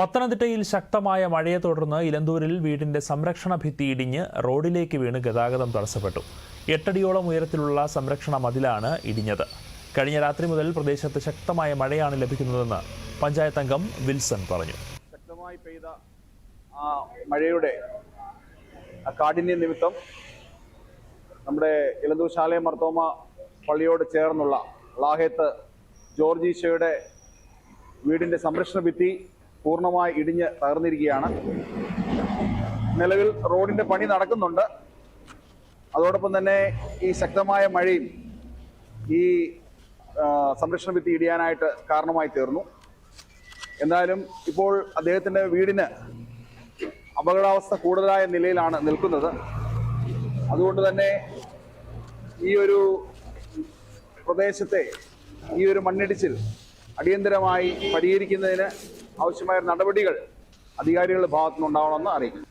പത്തനംതിട്ടയിൽ ശക്തമായ മഴയെ തുടർന്ന് ഇലന്തൂരിൽ വീടിന്റെ സംരക്ഷണ ഭിത്തി ഇടിഞ്ഞ് റോഡിലേക്ക് വീണ് ഗതാഗതം തടസ്സപ്പെട്ടു. എട്ടടിയോളം ഉയരത്തിലുള്ള സംരക്ഷണ മതിലാണ് ഇടിഞ്ഞത്. കഴിഞ്ഞ രാത്രി മുതൽ പ്രദേശത്ത് ശക്തമായ മഴയാണ് ലഭിക്കുന്നതെന്ന് പഞ്ചായത്ത് അംഗം വിൽസൺ പറഞ്ഞു. ശക്തമായി പെയ്ത മഴയുടെ കാഠിന്യ നിമിത്തം നമ്മുടെ ഇലന്തൂർ ശാലയ മർത്തോമ പള്ളിയോട് ചേർന്നുള്ള ലാഹേത്ത് ജോർജീശയുടെ വീടിന്റെ സംരക്ഷണ ഭിത്തി പൂർണമായി ഇടിഞ്ഞ് തകർന്നിരിക്കുകയാണ്. നിലവിൽ റോഡിന്റെ പണി നടക്കുന്നുണ്ട്. അതോടൊപ്പം തന്നെ ഈ ശക്തമായ മഴയും ഈ സംരക്ഷണ ഭിത്തി ഇടിയാനായിട്ട് കാരണമായി തീർന്നു. എന്തായാലും ഇപ്പോൾ അദ്ദേഹത്തിന്റെ വീടിന് അപകടാവസ്ഥ കൂടുതലായ നിലയിലാണ് നിൽക്കുന്നത്. അതുകൊണ്ട് തന്നെ ഈ ഒരു പ്രദേശത്തെ ഈ ഒരു മണ്ണിടിച്ചിൽ അടിയന്തരമായി പരിഹരിക്കുന്നതിന് ആവശ്യമായ നടപടികൾ അധികാരികളുടെ ഭാഗത്തുനിന്നുണ്ടാവണമെന്ന് അറിയിക്കുന്നു.